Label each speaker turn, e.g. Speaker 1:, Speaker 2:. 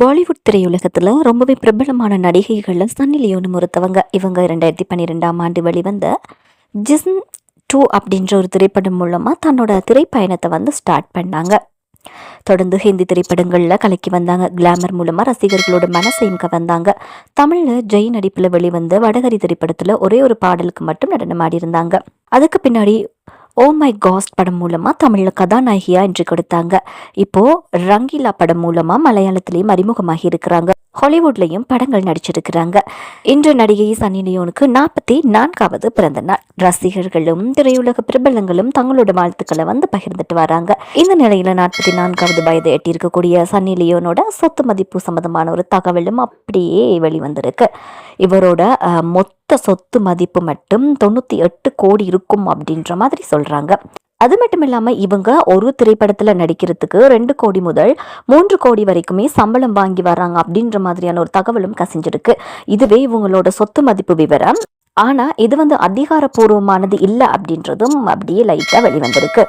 Speaker 1: பாலிவுட் திரையுலகத்தில் ரொம்பவே பிரபலமான நடிகைகளில் சன்னி லியோனும் ஒருத்தவங்க. இவங்க ரெண்டாயிரத்தி பன்னிரெண்டாம் ஆண்டு வெளிவந்த ஜிஸ்ன் டூ அப்படின்ற ஒரு திரைப்படம் மூலமாக தன்னோட திரைப்பயணத்தை வந்து ஸ்டார்ட் பண்ணாங்க. தொடர்ந்து ஹிந்தி திரைப்படங்களில் கலக்கி வந்தாங்க. கிளாமர் மூலமாக ரசிகர்களோட மனசையும் கவர்ந்தாங்க தமிழில் ஜெய் நடிப்பில் வெளிவந்த வடகரி திரைப்படத்தில் ஒரே ஒரு பாடலுக்கு மட்டும் நடனமாடி இருந்தாங்க. அதுக்கு பின்னாடி ஓ மை காஸ்ட் படம் மூலமாக தமிழில் கதாநாயகியாக என்று கொடுத்தாங்க. இப்போ ரங்கீலா படம் மூலமாக மலையாளத்திலையும் அறிமுகமாகி இருக்கிறாங்க. ஹாலிவுட்லையும் படங்கள் நடிச்சிருக்கிறாங்க. இன்று நடிகை சன்னி லியோனுக்கு நாற்பத்தி நான்காவது பிறந்த நாள். ரசிகர்களும் திரையுலக பிரபலங்களும் தங்களோட வாழ்த்துக்களை வந்து பகிர்ந்துட்டு வராங்க. இந்த நிலையில நாற்பத்தி நான்காவது வயதை எட்டியிருக்கக்கூடிய சன்னி லியோனோட சொத்து மதிப்பு சம்பந்தமான ஒரு தகவலும் அப்படியே வெளிவந்திருக்கு. இவரோட மொத்த சொத்து மதிப்பு மட்டும் தொண்ணூற்றி எட்டு கோடி இருக்கும் அப்படின்ற மாதிரி சொல்றாங்க. அது மட்டும் இல்லாமல் இவங்க ஒரு திரைப்படத்தில் நடிக்கிறதுக்கு ரெண்டு கோடி முதல் மூன்று கோடி வரைக்குமே சம்பளம் வாங்கி வராங்க அப்படின்ற மாதிரியான ஒரு தகவலும் கசிஞ்சிருக்கு. இதுவே இவங்களோட சொத்து மதிப்பு விவரம். ஆனால் இது வந்து அதிகாரப்பூர்வமானது இல்லை அப்படின்றதும் அப்படியே லைட்டாக வெளிவந்திருக்கு.